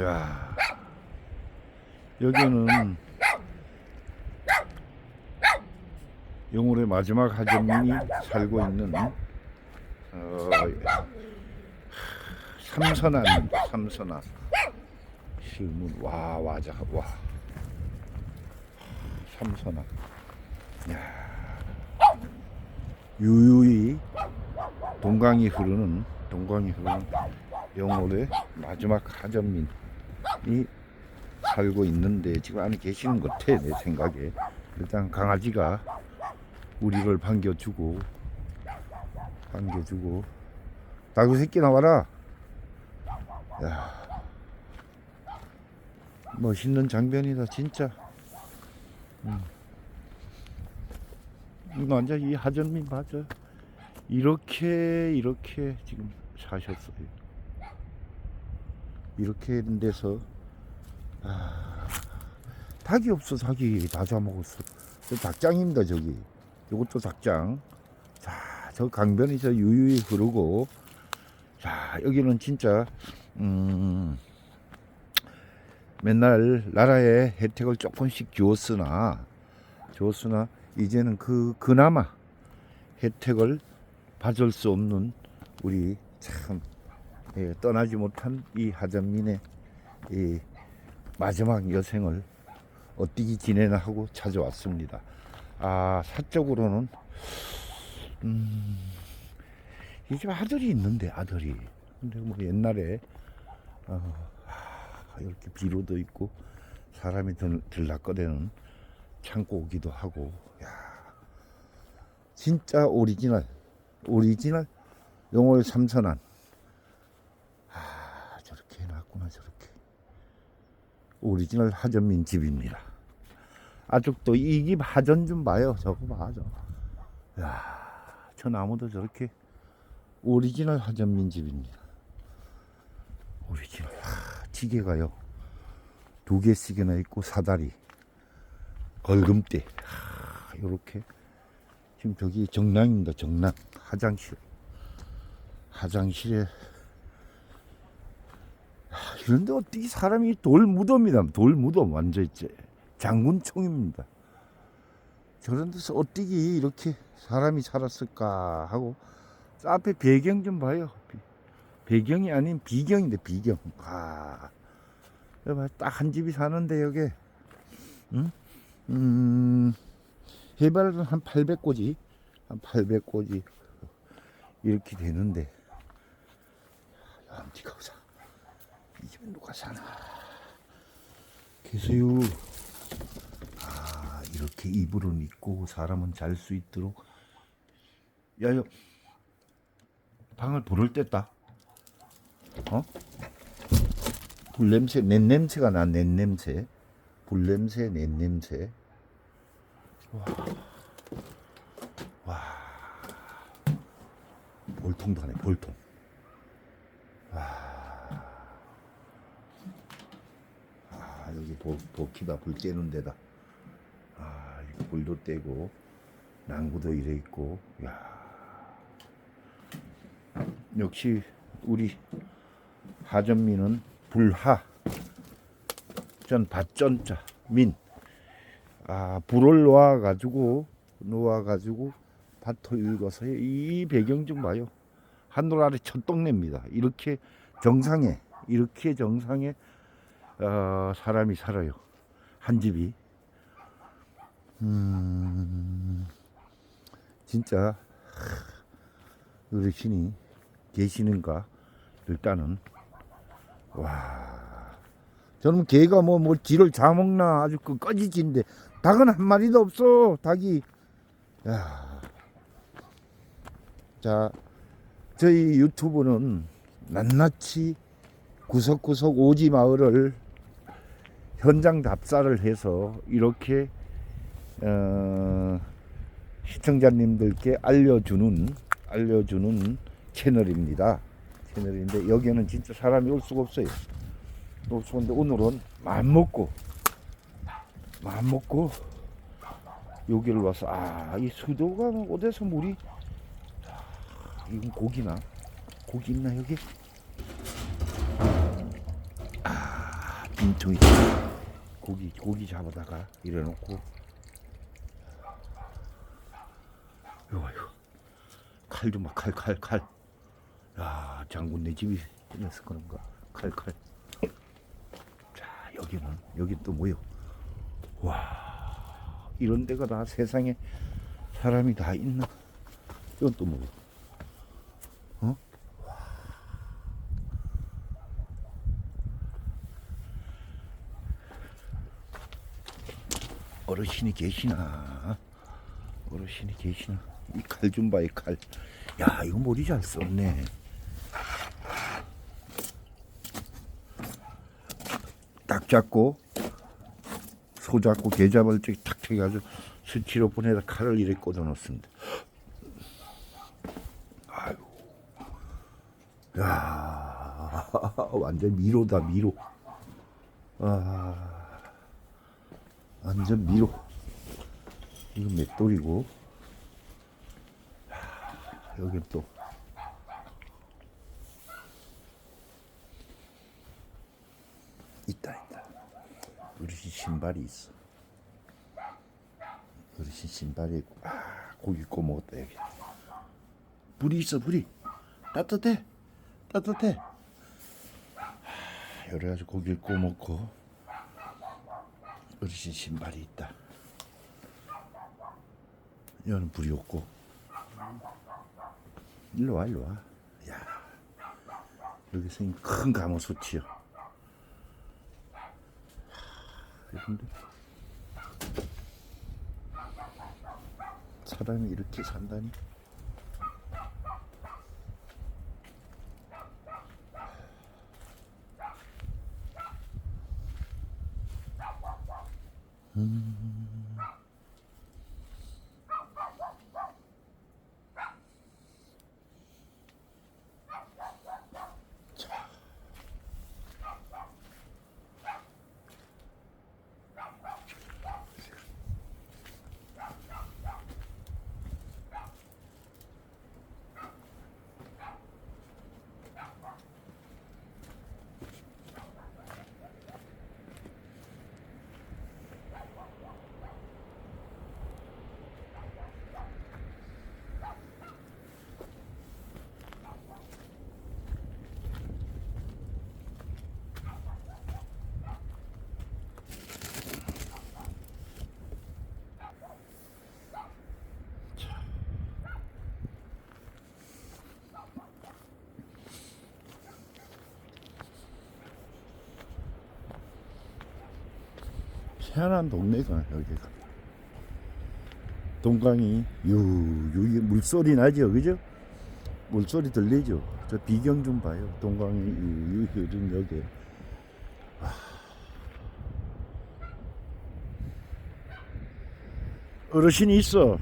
야 여기는 영월의 마지막 하점이 살고 있는 어, 삼선아입니다. 삼선아 실문 와 와자 와 삼선아 야 유유히 동강이 흐르는 동강이 흐르는 영월의 마지막 하점민이 살고 있는데 지금 안에 계시는 것 같아 내 생각에 일단 강아지가 우리를 반겨주고 반겨주고. 나그 새끼 나와라. 야 멋있는 장면이다 진짜. 음. 이거 완전 이 하전민 맞아. 이렇게 이렇게 지금 사셨어요 이렇게 된 데서 아, 닭이 없어 닭이 다 잡아먹었어 저 닭장입니다 저기. 이것도 닭장. 자저 강변이 저 유유히 흐르고 자 여기는 진짜 음 맨날 나라에 혜택을 조금씩 주었으나 주었으나 이제는 그 그나마 혜택을 받을 수 없는 우리 참 예, 떠나지 못한 이 하전민의 이 마지막 여생을 어떻게 지내나 하고 찾아왔습니다. 아 사적으로는 음, 이 집 아들이 있는데 아들이 근데 뭐 옛날에 어, 아, 이렇게 비로도 있고 사람이 들, 들락거리는 창고기도 하고 야 진짜 오리지널 오리지널 영월 삼선안 아 저렇게 해놨구나 저렇게 오리지널 하전민 집입니다. 아직도 이 집 하전 좀 봐요. 저거 봐 저. 야저 나무도 저렇게 오리지널 하전민 집입니다. 오리지널. 아, 지게가요. 두 개씩이나 있고 사다리 걸금대. 아, 요렇게. 지금 저기 정랑입니다. 정랑 화장실. 화장실에 아, 이런데 어떻게 사람이 돌 무덤이다. 돌 무덤 완전 이제 장군총입니다. 저런 데서 어떻게 이렇게 사람이 살았을까 하고 저 앞에 배경 좀 봐요. 비- 배경이 아닌 비경인데 비경. 아 딱 한 집이 사는데 여기 응? 음 해발은 한 800고지 한 800고지 이렇게 되는데. 야, 오사 이 집에 누가 사나? 계세요. 아 이렇게 이불은 있고 사람은 잘 수 있도록. 야야 방을 불을 뗐다. 어? 불 냄새 낸 냄새가 나낸 냄새. 불 냄새 낸 냄새. 볼통도 하네 볼통. 와. 아 여기 보, 보키다 불 쬐는 데다 아 불도 떼고 난구도 이래 있고 야 역시 우리 하전민은 불하 전 밭전자 민 아, 불을 놓아 가지고 놓아 가지고 밭을 읽어서 이 배경 좀 봐요. 하늘 아래 첫 동네입니다. 이렇게 정상에 이렇게 정상에 어, 사람이 살아요. 한 집이 음, 진짜 하, 어르신이 계시는가 일단은 와 저는 개가 뭐, 뭐, 쥐를 잡먹나 아주 그 꺼지지인데, 닭은 한 마리도 없어, 닭이. 야. 자, 저희 유튜브는 낱낱이 구석구석 오지 마을을 현장 답사를 해서 이렇게, 어, 시청자님들께 알려주는, 알려주는 채널입니다. 채널인데, 여기에는 진짜 사람이 올 수가 없어요. 그런데 오늘은 마음 먹고 마음 먹고 여기를 와서 아 이 수도가 뭐 어디서 물이 아, 이건 고기나 고기 있나 여기 짐통이 고기 고기 잡아다가 이래놓고 이거 이거 칼좀봐칼칼 칼. 야 장군 내 집이 이래서 그런가 칼 칼. 자 여기는 여기 또 뭐요? 와 이런 데가 다 세상에 사람이 다 있나? 이건 또 뭐요? 어르신이 계시나? 어르신이 계시나? 이 칼 좀 봐, 이 칼. 야, 이거 머리 잘 썼네. 딱 잡고, 소 잡고, 개 잡을 적에 탁 쳐가지고, 스치로 보내다 칼을 이렇게 꽂아 놓습니다. 아유. 야, 완전 미로다, 미로. 아. 완전 미로. 이거 맷돌이고. 하, 여기 또. 있다, 있다. 어르신 신발이 있어. 어르신 신발이 있고. 아, 고기 구워 먹었다, 여기. 불이 있어, 불이. 따뜻해. 따뜻해. 하, 여러 가지 고기를 구워 먹고. 어르신 신발이 있다. 여는 불이 없고. 일로 와, 일로 와. 야, 여기 생긴 큰 가마솥이요. 근데 사람이 이렇게 산다니? Mm-hmm. 희한한 동네가 여기가. 동강이 유유 물소리 나죠 그죠? 물소리 들리죠? 저 비경 좀 봐요. 동강이 유유 흐른 여기 아. 어르신이 있어